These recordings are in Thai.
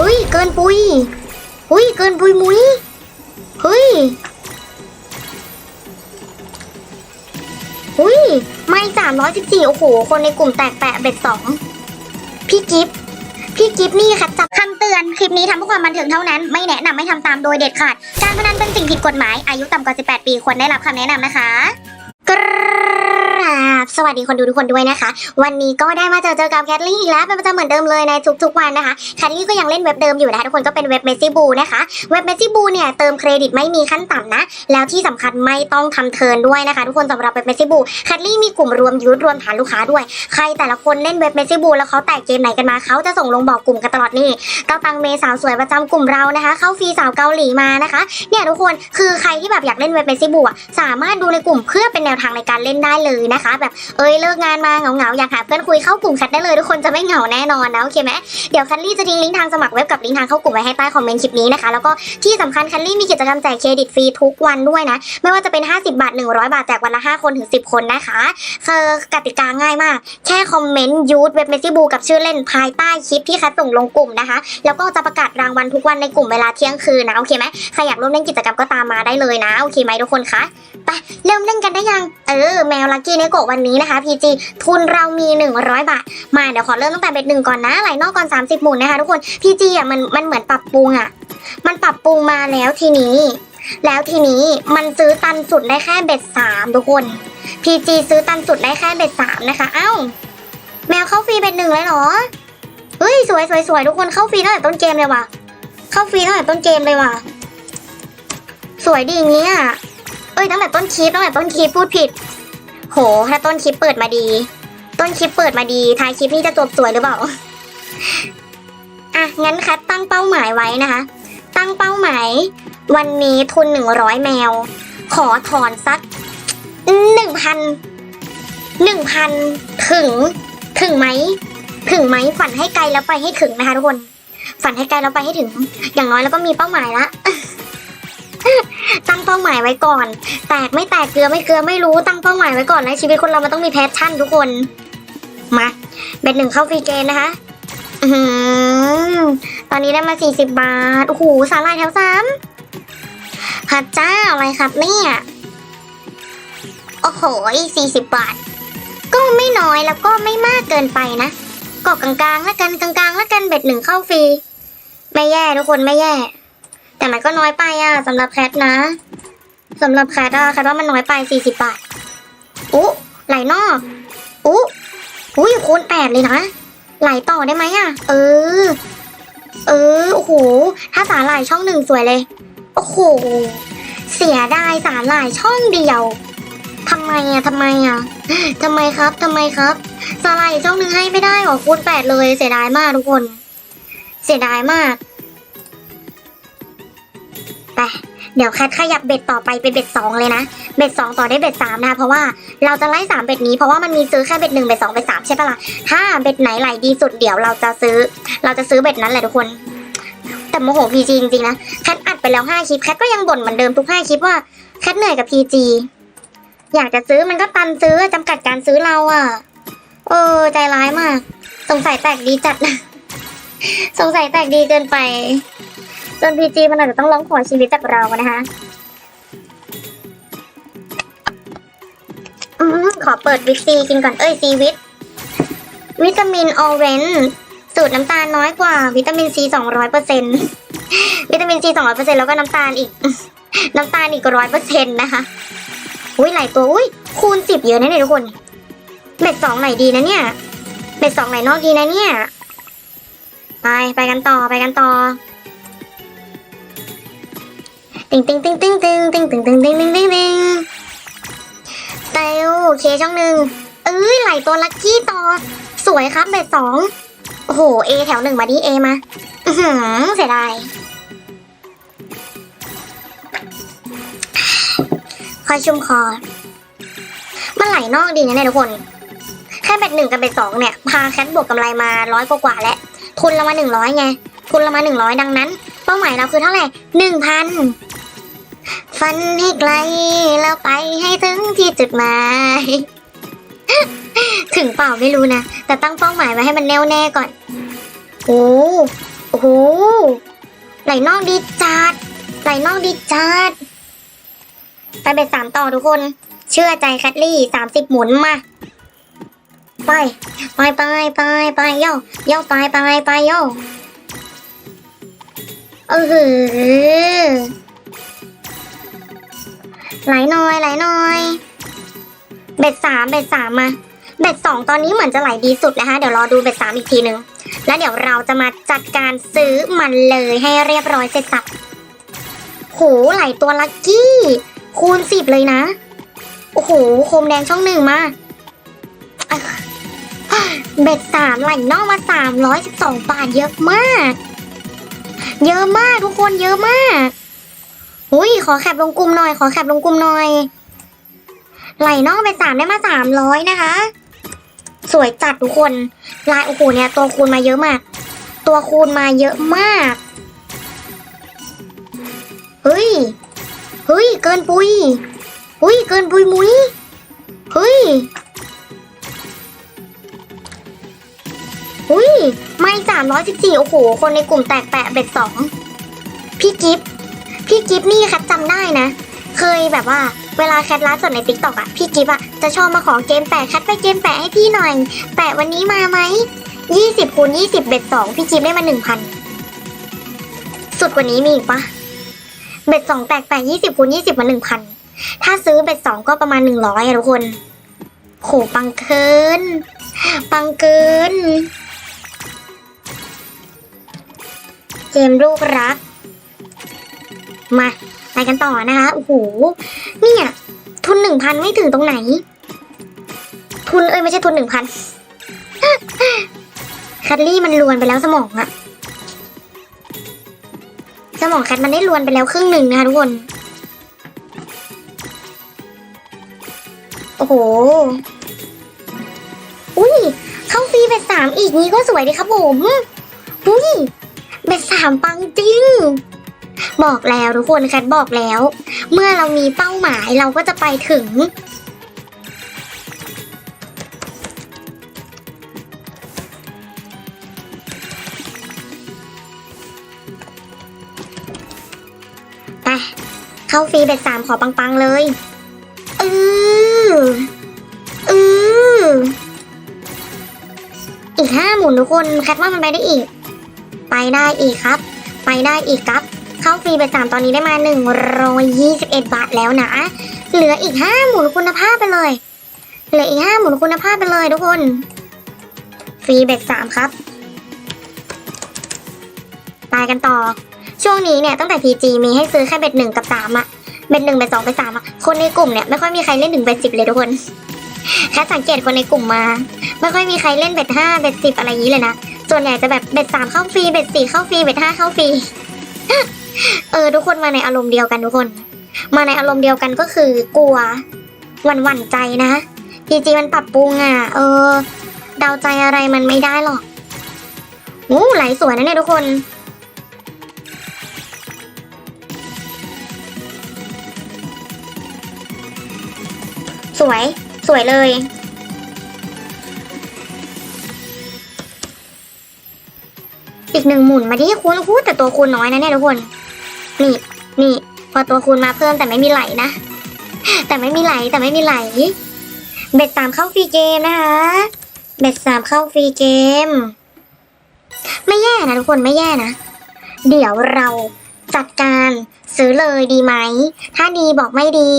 เฮ้ย เกินปุยเฮ้ย เกินปุยมุยเฮ้ยเฮ้ย ไม่สามร้อยสิบสี่โอ้โห คนในกลุ่มแตกแปะเบ็ดสอง พี่กิฟต์พี่กิฟต์นี่ค่ะจับคำเตือน คลิปนี้ทำเพื่อความบันเทิงเท่านั้น ไม่แนะนำให้ทำตามโดยเด็ดขาด การพนันเป็นสิ่งผิดกฎหมาย อายุต่ำกว่า 18 ปี ควรได้รับคำแนะนำนะคะกร สวัสดีคนดูทุกคนด้วยนะคะ วันนี้ก็ได้มาเจอเจอกับแคทลี่อีกแล้วเป็นประจำเหมือนเดิมเลยในทุกๆวันนะคะแคทลี่ก็ยังเล่นเว็บเดิมอยู่นะคะทุกคนก็เป็นเว็บเมซี่บูนะคะเว็บเมซี่บูเนี่ยเติมเครดิตไม่มีขั้นต่ำนะ แล้วที่สำคัญไม่ต้องทำเทิร์นด้วยนะคะ ทุกคนสำหรับเว็บเมซี่บูแคทลี่มีกลุ่มรวมยูทรวมฐานลูกค้าด้วย ใครแต่ละคนเล่นเว็บเมซี่บูแล้วเขาแตกเกมไหนกันมาเขาจะส่งลงบอกกลุ่มกันตลอดนี่เกาตังเมสาวสวยประจำกลุ่มเรานะคะ เข้าฟรีสาวเกาหลีมานะคะเนี่ยทุกคนคือใครที่แบบอยากเล่นเว็บเมซี่บูอะสามารถดูในกลุ่มเพื่อเป็นแนวทางในการเล่นได้เลยนะคะ แบบเอ้ยเลิกงานมาเหงาๆอยากหาเพื่อนคุยเข้ากลุ่มแชทได้เลยทุกคนจะไม่เหงาแน่นอนนะโอเคไหมเดี๋ยวคันลี่จะทิ้งลิงก์ทางสมัครเว็บกับลิงก์ทางเข้ากลุ่มไว้ให้ใต้คอมเมนต์คลิปนี้นะคะแล้วก็ที่สำคัญคันลี่มีกิจกรรมแจกเครดิตฟรีทุกวันด้วยนะ ไม่ว่าจะเป็น 50 บาท 100 บาทแจกวันละ 5 คนถึง 10 คนนะคะคือกติกาง่ายมาก แค่คอมเมนต์ยูทเว็บเมซี่บูกับชื่อเล่นภายใต้คลิปที่คัดส่งลงกลุ่มนะคะ แล้วก็จะประกาศรางวัลทุกวันในกลุ่มเวลาเที่ยงคืนนะโอเคไหมใครอยากร่วมเล่นกิจกรรมก็ตามมาได้เลยนะโอเคไหมทุกคนคะไปเริ่มเล่นกันได้ยังเออแมวลักกี้เนโกะวันนี้นะคะพีจีทุนเรามี 100 บาท มาเดี๋ยวขอเริ่มตั้งแต่เบ็ดหนึ่งก่อนนะไหลนอกก่อน 30 หมุนนะคะทุกคนพีจีอะมันมันเหมือนปรับปรุงอะ มันปรับปรุงมาแล้วทีนี้ แล้วทีนี้มันซื้อตันสุดได้แค่เบ็ดสามทุกคน PG ซื้อตันสุดได้แค่เบ็ดสามนะคะ เอ้า แมวเข้าฟรีเบ็ดหนึ่งเลยเหรอเฮ้ยสวยสวยสวยทุกคนเข้าฟรีตั้งแต่ต้นเกมเลยว่ะ เข้าฟรีตั้งแต่ต้นเกมเลยว่ะ สวยดีอย่างเงี้ยเอ้ยตั้งแต่ต้นคลิปตั้งแต่ต้นคลิปพูดผิด โห ถ้าต้นคลิปเปิดมาดี ต้นคลิปเปิดมาดีท้ายคลิปนี่จะจบสวยหรือเปล่า อะ งั้นคัดตั้งเป้าหมายไว้นะคะ ตั้งเป้าหมาย วันนี้ทุนหนึ่งร้อยแมว ขอถอนสักหนึ่งพันหนึ่งพันถึง ถึงไหม ถึงไหมฝันให้ไกลแล้วไปให้ถึงนะคะทุกคน ฝันให้ไกลแล้วไปให้ถึง อย่างน้อยแล้วก็มีเป้าหมายละ ตั้งเป้าหมายไว้ก่อน แตกไม่แตกเกลือไม่เกลือไม่รู้ตั้งเป้าหมายไว้ก่อนนะชีวิตคนเรามันต้องมีแพชชั่นทุกคน มาเบ็ดหนึ่งเข้าฟรีเกนนะคะอืตอนนี้ได้มาสี่สิบบาท โอ้โหสาลายแถวสามพระเจ้าอะไรครับเนี่ย โอ้โหสี่สิบบาท ก็ไม่น้อยแล้วก็ไม่มากเกินไปนะก็กลางๆแล้วกันกลางๆแล้วกันเบ็ดหนึ่งเข้าฟรี ไม่แย่ทุกคนไม่แย่ แต่มันก็น้อยไปอะสำหรับแคทนะสำหรับแคทอะแคทว่ามันน้อยไปสี่สิบบาทอุ๊ไหลนอกอุ๊อุ้ยคูณแปดเลยนะไหลต่อได้ไหมอะเออ เออโอ้โหถ้าสาหร่ายช่องหนึ่งสวยเลย โอ้โหเสียดายสาหร่ายช่องเดียวทำไมอะทำไมอะทำไมครับทำไมครับสาหร่ายช่องหนึ่งให้ไม่ได้หรอคูณแปดเลย เสียดายมากทุกคน เสียดายมาก ไปเดี๋ยวแคทขยับเบ็ดต่อไปเป็นเบ็ดสองเลยนะ เบ็ดสองต่อได้เบ็ดสามนะเพราะว่าเราจะไล่สามเบ็ดนี้เพราะว่ามันมีซื้อแค่เบ็ดหนึ่งเบ็ดสองเบ็ดสามใช่ปะล่ะถ้าเบ็ดไหนไหลดีสุดเดี๋ยวเราจะซื้อ เราจะซื้อเบ็ดนั้นแหละทุกคน แต่โมโหพีจีจริงๆนะแคทอัดไปแล้วห้าคลิปแคทก็ยังบ่นเหมือนเดิมทุกห้าคลิปว่าแคทเหนื่อยกับพีจีอยากจะซื้อมันก็ตันซื้อจำกัดการซื้อเราอะเออใจร้ายมาก สงสัยแตกดีจัด สงสัยแตกดีเกินไป จนพีจีมันอาจจะต้องร้องขอชีวิตจากเรานะคะอืมขอเปิดวิตซีกินก่อนเอ้ยซีวิต วิตามินออเรนสูตรน้ำตาลน้อยกว่า วิตามินซีสองร้อยเปอร์เซ็นวิตามินซีสองร้อยเปอร์เซ็นแล้วก็น้ำตาลอีก น้ำตาลอีกร้อยเปอร์เซ็นนะคะอุ้ยหลายตัวอุ้ยคูณสิบเยอะนะเนี่ยทุกคนเบ็ดสองไหนดีนะเนี่ยเบ็ดสองไหนนอกดีนะเนี่ย ไปไปกันต่อไปกันต่อ ติงติงติงติงติงติงติงติงติงติงติงติงเตลเคช่องหนึ่งเอ้ยไหลตัวลัคกี้ต่อ สวยครับเบ็ดสองโอ้โหเอแถวหนึ่งมาดิเอมาอือหือเสียดายคอยชุ่มคอ มันไหลนอกดีนะเนี่ยทุกคน แค่เบ็ดหนึ่งกับเบ็ดสองเนี่ย พาแคทบวกกำไรมาร้อยกว่าแล้ว ทุนเรามาหนึ่งร้อยไง ทุนเรามาหนึ่งร้อยดังนั้น เป้าหมายเราคือเท่าไหร่หนึ่งพัน ฝันให้ไกลแล้วไปให้ถึงที่จุดหมาย ถึงเปล่าไม่รู้นะ แต่ตั้งเป้าหมายไว้ให้มันแน่วแน่ก่อน โอ้โหไหลนอกดีจัดไหลนอกดีจัดไปเบ็ดสามต่อทุกคน เชื่อใจแคทลี่สามสิบหมุนมา ไป ไปไปไปไปโย่โย่ไปไปไปโย่เออหือ ไหลหน่อยไหลหน่อย เบ็ดสามเบ็ดสามมา เบ็ดสองตอนนี้เหมือนจะไหลดีสุดนะคะ เดี๋ยวรอดูเบ็ดสามอีกทีหนึ่งแล้วเดี๋ยวเราจะมาจัดการซื้อมันเลยให้เรียบร้อยเสร็จสับโหไหลตัวลักกี้ คูณสิบเลยนะ โอ้โหโคมแดงช่องหนึ่งมาเบ็ดสามไหลนอกมาสามร้อยสิบสองบาทเยอะมาก เยอะมากทุกคนเยอะมาก อุ้ยขอแคปลงกลุ่มหน่อย ขอแคปลงกลุ่มหน่อย ไหลนอกไปสามได้มาสามร้อยนะคะ สวยจัดทุกคน ลายโอ้โหเนี่ยตัวคูณมาเยอะมาก ตัวคูณมาเยอะมาก เฮ้ย เฮ้ย เกินปุยเฮ้ย เกินปุยมุยเฮ้ยเฮ้ย ไม่สามร้อยสิบสี่โอ้โห คนในกลุ่มแตกแปะเบ็ดสอง พี่กิฟต์ พี่กิฟต์นี่แคทจำได้นะ เคยแบบว่าเวลาแคทไลฟ์สดในติ๊กต็อกอะพี่กิฟต์อะจะชอบมาขอเกมแปะแคทไปเกมแปะให้พี่หน่อย แปะวันนี้มาไหมยี่สิบคูณยี่สิบเบ็ดสองพี่กิฟต์ได้มาหนึ่งพันสุดกว่านี้มีอีกปะเบ็ดสองแตกแปดยี่สิบคูณยี่สิบมาหนึ่งพันถ้าซื้อเบ็ดสองก็ประมาณหนึ่งร้อยอะทุกคนโหปังเกิน ปังเกิน เกมลูกรัก มาไปกันต่อนะคะ โอ้โห เนี่ย ทุนหนึ่งพันไม่ถึงตรงไหน ทุนเอ้ยไม่ใช่ทุนหนึ่งพันคัตลี่มันลวนไปแล้วสมองอะสมองแคทมันได้ลวนไปแล้วครึ่งหนึ่งนะคะทุกคน โอ้โห อุ้ย เข้าฟรีเบ็ดสามอีกนี้ก็สวยดีครับผม อุ้ย เบ็ดสามปังจริง บอกแล้วทุกคนแคทบอกแล้ว เมื่อเรามีเป้าหมายเราก็จะไปถึงไปเข้าฟรีเบ็ดสามขอปัง ๆ เลยเออเอออีกห้าหมุนทุกคนแคทว่ามันไปได้อีก ไปได้อีกครับ ไปได้อีกครับ เข้าฟรีเบ็ดสามตอนนี้ได้มาหนึ่งร้อยยี่สิบเอ็ดบาทแล้วนะ เหลืออีกห้าหมุนคุณภาพไปเลย เหลืออีกห้าหมุนคุณภาพไปเลยทุกคน ฟรีเบ็ดสามครับไปกันต่อ ช่วงนี้เนี่ยตั้งแต่ PG มีให้ซื้อแค่เบ็ดหนึ่งกับสามอะเบ็ดหนึ่งเบ็ดสองเบ็ดสามอะคนในกลุ่มเนี่ยไม่ค่อยมีใครเล่นถึงเบ็ดสิบเลยทุกคนแค่สังเกตคนในกลุ่มมา ไม่ค่อยมีใครเล่นเบ็ดห้าเบ็ดสิบอะไรอย่างนี้เลยนะ ส่วนใหญ่จะแบบเบ็ดสามเข้าฟรีเบ็ดสี่เข้าฟรีเบ็ดห้าเข้าฟรี เออ ทุกคนมาในอารมณ์เดียวกันทุกคน มาในอารมณ์เดียวกันก็คือกลัวหวั่นหวั่นใจนะ PG มันปรับปรุงอะ เออ เดาใจอะไรมันไม่ได้หรอกอู้ไหลสวยนะเนี่ยทุกคนสวย สวยเลย อีกหนึ่งหมุนมาที่คูณคูณแต่ตัวคูณน้อยนะเนี่ยทุกคน นี่ นี่ พอตัวคูณมาเพิ่มแต่ไม่มีไหลนะ แต่ไม่มีไหลแต่ไม่มีไหล เบ็ดสามเข้าฟรีเกมนะคะ เบ็ดสามเข้าฟรีเกม ไม่แย่นะทุกคนไม่แย่นะ เดี๋ยวเราจัดการซื้อเลยดีไหม ถ้าดีบอกไม่ดี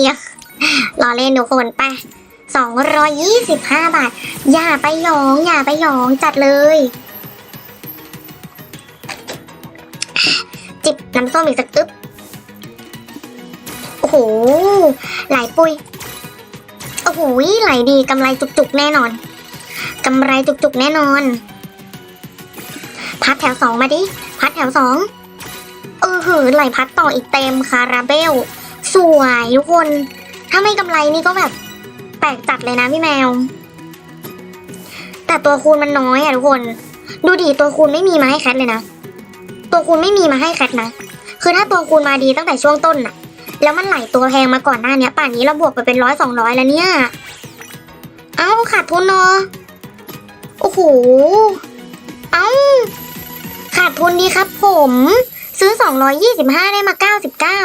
รอเล่นทุกคนไปสองร้อยยี่สิบห้าบาท อย่าไปหยอง อย่าไปหยองจัดเลย น้ำส้มอีกสักอึ๊บ โอ้โห ไหลปุย โอ้โหไหลดีกำไรจุกๆแน่นอนกำไรจุกๆแน่นอน พัดแถวสองมาดิ พัดแถวสองเออหือไหลพัดต่ออีกเต็มคาราเบล สวยทุกคน ถ้าไม่กำไรนี่ก็แบบแปลกจัดเลยนะพี่แมว แต่ตัวคูณมันน้อยอะทุกคน ดูดิตัวคูณไม่มีมาให้แคทเลยนะ ตัวคูณไม่มีมาให้แคทนะ คือถ้าตัวคูณมาดีตั้งแต่ช่วงต้นน่ะ แล้วมันไหลตัวแพงมาก่อนหน้าเนี้ยป่านนี้เราบวกไปเป็นร้อยสองร้อยแล้วเนี่ย เอ้าขาดทุนเนาะโอ้โห เอ้าขาดทุนดีครับผม ซื้อ 225 ได้มา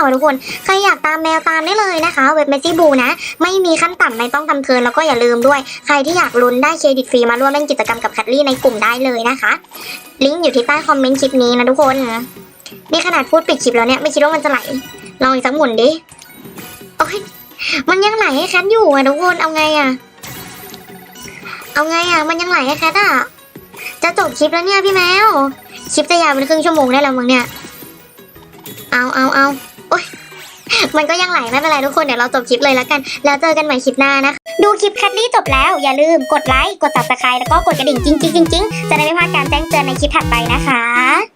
99 ทุกคน ใครอยากตามแมวตามได้เลยนะคะ เว็บเมซี่บูนะ ไม่มีขั้นต่ำไม่ต้องทำเทิร์นแล้วก็อย่าลืมด้วย ใครที่อยากลุ้นได้เครดิตฟรีมาร่วมเล่นกิจกรรมกับคัตลี่ในกลุ่มได้เลยนะคะ ลิงก์อยู่ที่ใต้คอมเมนต์คลิปนี้นะทุกคน นี่ขนาดพูดปิดคลิปแล้วเนี่ยไม่คิดว่ามันจะไหล ลองอีกสักหมุนดิ โอ้ย มันยังไหลให้แคทอยู่อะทุกคน เอาไงอะเอาไงอะมันยังไหลให้แคทอะจะจบคลิปแล้วเนี่ยพี่แมว คลิปจะยาวเป็นครึ่งชั่วโมงได้แล้วมั้งเนี่ย เอาเอาเอาโอ๊ยมันก็ยังไหลไม่เป็นไรทุกคนเดี๋ยวเราจบคลิปเลยแล้วกัน แล้วเจอกันใหม่คลิปหน้านะคะดูคลิปแคทลี่จบแล้วอย่าลืมกดไลค์กดติดตามแล้วก็กดกระดิ่งจริงๆจริงๆจะได้ไม่พลาดการแจ้งเตือนในคลิปถัดไปนะคะ